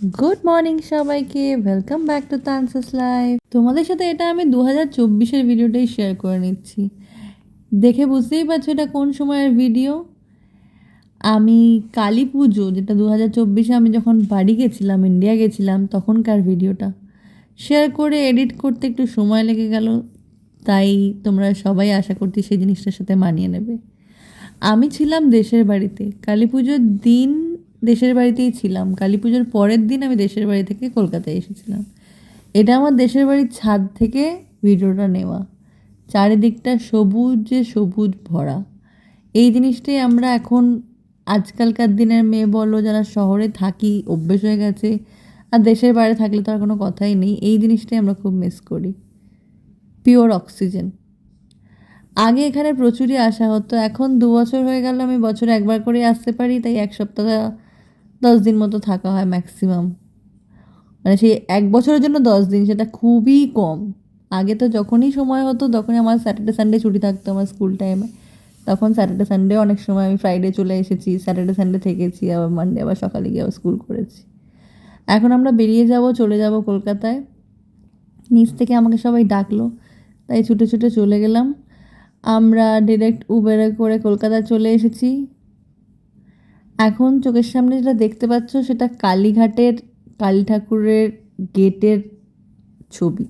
Good morning সবাইকে welcome back to তানসাস life তোমাদের সাথে এটা আমি দু হাজার চব্বিশের ভিডিওটাই শেয়ার করে নিচ্ছি। দেখে বুঝতেই পারছ এটা কোন সময়ের ভিডিও আমি কালী পুজো, যেটা দু হাজার চব্বিশে আমি যখন বাড়ি গেছিলাম ইন্ডিয়া গেছিলাম, তখনকার ভিডিওটা শেয়ার করে এডিট করতে একটু সময় লেগে গেল, তাই তোমরা সবাই আশা করছি সেই জিনিসটার সাথে মানিয়ে নেবে। আমি ছিলাম দেশের বাড়িতে। কালী পুজোর দিন দেশের বাড়িতেই ছিলাম। কালী পুজোর পরের দিন আমি দেশের বাড়ি থেকে কলকাতায় এসেছিলাম। এটা আমার দেশের বাড়ির ছাদ থেকে ভিডিওটা নেওয়া। চারিদিকটা সবুজে সবুজ ভরা। এই জিনিসটাই আমরা এখন আজকালকার দিনের মেয়ে বলো, যারা শহরে থাকি, অভ্যেস হয়ে গেছে, আর দেশের বাইরে থাকলে তো আর কোনো কথাই নেই, এই জিনিসটাই আমরা খুব মিস করি। পিওর অক্সিজেন আগে এখানে প্রচুরই আসা হতো, এখন দু বছর হয়ে গেল, আমি বছরে একবার করে আসতে পারি, তাই এক সপ্তাহ দশ দিন মতো থাকা হয় ম্যাক্সিমাম মানে সেই এক বছরের জন্য দশ দিন, সেটা খুবই কম। আগে তো যখনই সময় হতো, তখনই আমার স্যাটারডে সানডে ছুটি থাকতো আমার স্কুল টাইমে তখন স্যাটারডে সানডে অনেক সময় আমি ফ্রাইডে চলে এসেছি স্যাটারডে সানডে থেকেছি, আবার মানডে আবার সকালে গিয়ে আবার স্কুল করেছি। এখন আমরা বেরিয়ে যাব, চলে যাব কলকাতায়। নিচ থেকে আমাকে সবাই ডাকলো, তাই ছুটে ছুটে চলে গেলাম। আমরা ডিরেক্ট উবেরে করে কলকাতায় চলে এসেছি। এখন চোখের সামনে যেটা দেখতে পাচ্ছ সেটা কালীঘাটের কালী ঠাকুরের গেটের ছবি।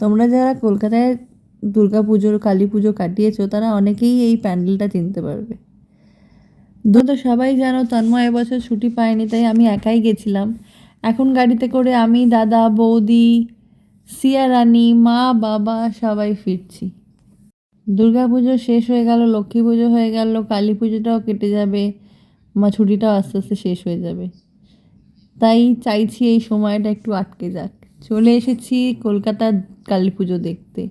তোমরা যারা কলকাতায় দুর্গা পুজোর, কালী পুজো কাটিয়েছো, তারা অনেকেই এই প্যান্ডেলটা চিনতে পারবে। তো সবাই জানো, তন্ময় এবছর ছুটি পায়নি, তাই আমি একাই গেছিলাম। এখন গাড়িতে করে আমি, দাদা, বৌদি, সিয়া রানী, মা, বাবা সবাই ফিরছি। দুর্গা পুজো শেষ হয়ে গেল, লক্ষ্মী পুজো হয়ে গেল, কালী পুজোটাও কেটে যাবে। মা ছুটিটাও আস্তে আস্তে শেষ হয়ে যাবে। তাই চাইছি এই সময়টা একটু আটকে যাক। চলে এসেছি কলকাতার কালী পুজো দেখতে।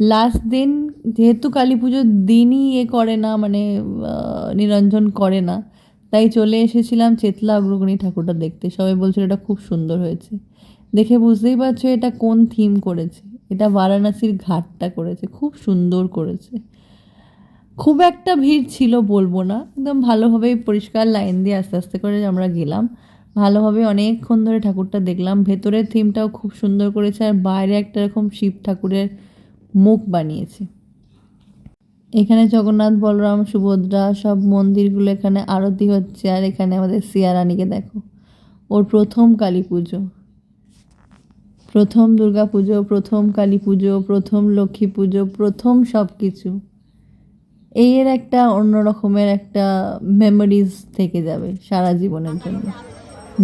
লাস্ট দিন, যেহেতু কালী পুজোর দিনই এ করে না মানে নিরঞ্জন করে না, তাই চলে এসেছিলাম চেতলা অগ্রগণী ঠাকুরটা দেখতে। সবাই বলছিল এটা খুব সুন্দর হয়েছে। দেখে বুঝতেই পারছ এটা কোন থিম করেছে? এটা বারাণসীর ঘাটটা করেছে, খুব সুন্দর করেছে। খুব একটা ভিড় ছিল, বলব না। একদম ভালোভাবেই পরিষ্কার লাইন দিয়ে আস্তে আস্তে করে আমরা গেলাম। ভালোভাবে অনেকক্ষণ ধরে ঠাকুরটা দেখলাম। ভেতরের থিমটাও খুব সুন্দর করেছে আর বাইরে একটা এরকম শিব ঠাকুরের মুখ বানিয়েছে। এখানে জগন্নাথ, বলরাম, সুভদ্রা সব মন্দিরগুলো এখানে আরতি হচ্ছে আর এখানে আমাদের সিয়ারানিকে দেখো। ওর প্রথম কালী পুজো। প্রথম দুর্গা পুজো, প্রথম কালী পুজো, প্রথম লক্ষ্মী পুজো, প্রথম সব কিছু এই এর একটা অন্য রকমের একটা মেমোরিজ থেকে যাবে সারা জীবনের জন্য।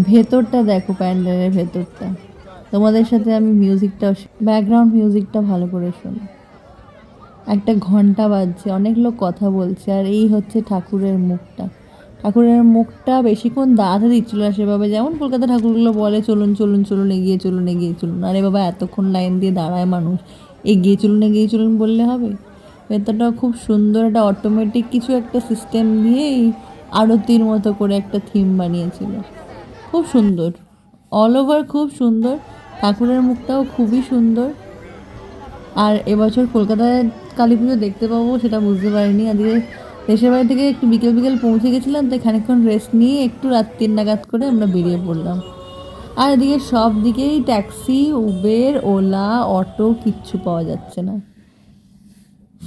ভেতরটা দেখো প্যান্ডেলের ভেতরটা। তোমাদের সাথে আমি মিউজিকটা ব্যাকগ্রাউন্ড মিউজিকটা ভালো করে শোনো। একটা ঘণ্টা বাজছে, অনেক লোক কথা বলছে, আর এই হচ্ছে ঠাকুরের মুখটা। ঠাকুরের মুখটা বেশিক্ষণ দাঁড়াতে দিচ্ছিল না সেভাবে, যেমন কলকাতা ঠাকুরগুলো বলে, চলুন চলুন চলুন, এগিয়ে চলুন এগিয়ে চলুন। আরে বাবা, এতক্ষণ লাইন দিয়ে দাঁড়ায় মানুষ। এগিয়ে চলুন এগিয়ে চলুন বললে হবে? ভেতরটা খুব সুন্দর, একটা অটোমেটিক কিছু একটা সিস্টেম দিয়েই আরতির মতো করে একটা থিম বানিয়েছিল। খুব সুন্দর। অল ওভার খুব সুন্দর। ঠাকুরের মুখটাও খুবই সুন্দর। আর এবছর কলকাতায় কালী পুজো দেখতে পাবো সেটা বুঝতে পারিনি। আজকে দেশের বাড়ি থেকে একটু বিকেল বিকেল পৌঁছে গেছিলাম, তাই খানিকক্ষণ রেস্ট নিয়ে একটু রাত তিন নাগাদ করে আমরা বেরিয়ে পড়লাম। আর এদিকে সব দিকেই ট্যাক্সি উবের ওলা অটো কিচ্ছু পাওয়া যাচ্ছে না।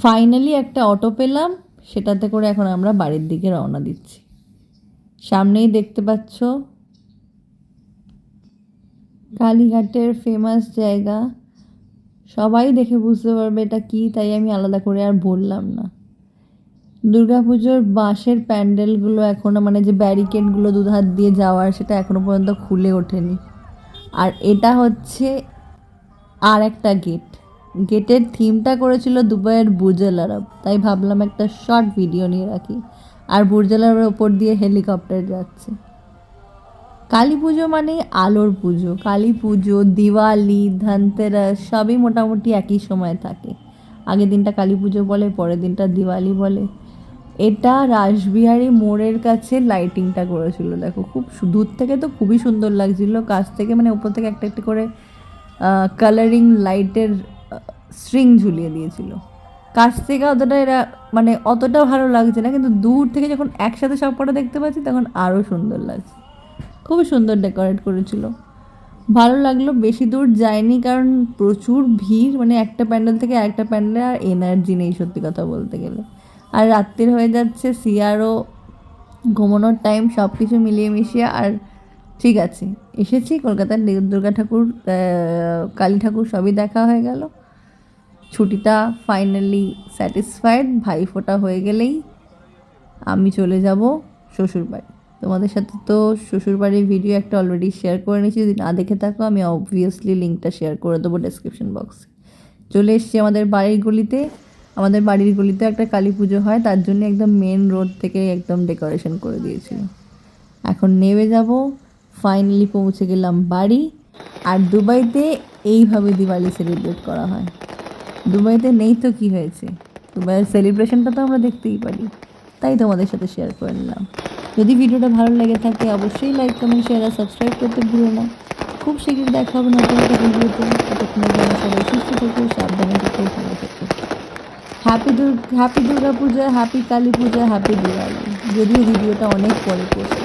ফাইনালি একটা অটো পেলাম, সেটাতে করে এখন আমরা বাড়ির দিকে রওনা দিচ্ছি। সামনেই দেখতে পাচ্ছ কালীঘাটের ফেমাস জায়গা। সবাই দেখে বুঝতে পারবে এটা কি, তাই আমি আলাদা করে আর বললাম না। দুর্গাপুজোর বাঁশের প্যান্ডেলগুলো এখনও মানে যে ব্যারিকেডগুলো দুধার দিয়ে যাওয়ার, সেটা এখনও পর্যন্ত খুলে ওঠেনি। আর এটা হচ্ছে আর একটা গেট গেটের থিমটা করেছিল দুবাইয়ের বুর্জেল আরব। তাই ভাবলাম একটা শর্ট ভিডিও নিয়ে রাখি। আর বুর্জেল আরবের ওপর দিয়ে হেলিকপ্টার যাচ্ছে। কালী পুজো মানে আলোর পুজো। কালী পুজো, দিওয়ালি, ধনতেরাস, সবই মোটামুটি একই সময় থাকে। আগের দিনটা কালী পুজো বলে, পরের দিনটা দিওয়ালি বলে। এটা রাসবিহারী মোড়ের কাছে লাইটিংটা করেছিল, দেখো। খুব দূর থেকে তো খুবই সুন্দর লাগছিল। কাছ থেকে মানে উপর থেকে একটা একটা করে কালারিং লাইটের স্ট্রিং ঝুলিয়ে দিয়েছিল। কাছ থেকে অতটা এরা মানে অতটা ভালো লাগছে না, কিন্তু দূর থেকে যখন একসাথে সব কটা দেখতে পাচ্ছি, তখন আরও সুন্দর লাগছে। খুবই সুন্দর ডেকোরেট করেছিল। ভালো লাগল, বেশি দূর যায়নি, কারণ প্রচুর ভিড় মানে একটা প্যান্ডেল থেকে আরেকটা প্যান্ডেলে আর এনার্জি নেই, সত্যি কথা বলতে গেলে। আর রাত্রির হয়ে যাচ্ছে সিয়ারও ঘুমানোর টাইম সব কিছু মিলিয়ে মিশিয়ে, আর ঠিক আছে, এসেছি, কলকাতার দুর্গা ঠাকুর কালী ঠাকুর সবই দেখা হয়ে গেল। ছুটিটা ফাইনালি স্যাটিসফাইড ভাইফোঁটা হয়ে গেলেই আমি চলে যাব শ্বশুরবাড়ি। তোমাদের সাথে তো শ্বশুরবাড়ির ভিডিও একটা অলরেডি শেয়ার করে নিয়েছি, যদি না দেখে থাকো, আমি অবভিয়াসলি লিঙ্কটা শেয়ার করে দেবো ডেসক্রিপশন বক্সে চলে এসছি আমাদের বাড়ির গলিতে। আমাদের বাড়ির গলিতে একটা কালী পুজো হয়, তার জন্য একদম মেন রোড থেকে একদম ডেকোরেশন করে দিয়েছিল। এখন নেমে যাব ফাইনালি পৌঁছে গেলাম বাড়ি। আর দুবাইতে এইভাবে দিওয়ালি সেলিব্রেট করা হয়। দুবাইতে নেই তো কি হয়েছে? দুবাইয়ের সেলিব্রেশনটা তো আমরা দেখতেই পারি। তাই তোমাদের সাথে শেয়ার করে নিলাম। যদি ভিডিওটা ভালো লেগে থাকে, অবশ্যই লাইক কমেন্ট শেয়ার আর সাবস্ক্রাইব করতে ভুলো না। খুব শীঘ্রই দেখা হবে নতুন একটা ভিডিওতে। ততক্ষণের জন্য সবাই সুস্থ থেকো, সাবধানে থেকো, ভালো থেকো। Happy Durga happy Durga Puja happy Kali Puja happy Diwali যদিও ভিডিওটা অনেক পরে পোস্ট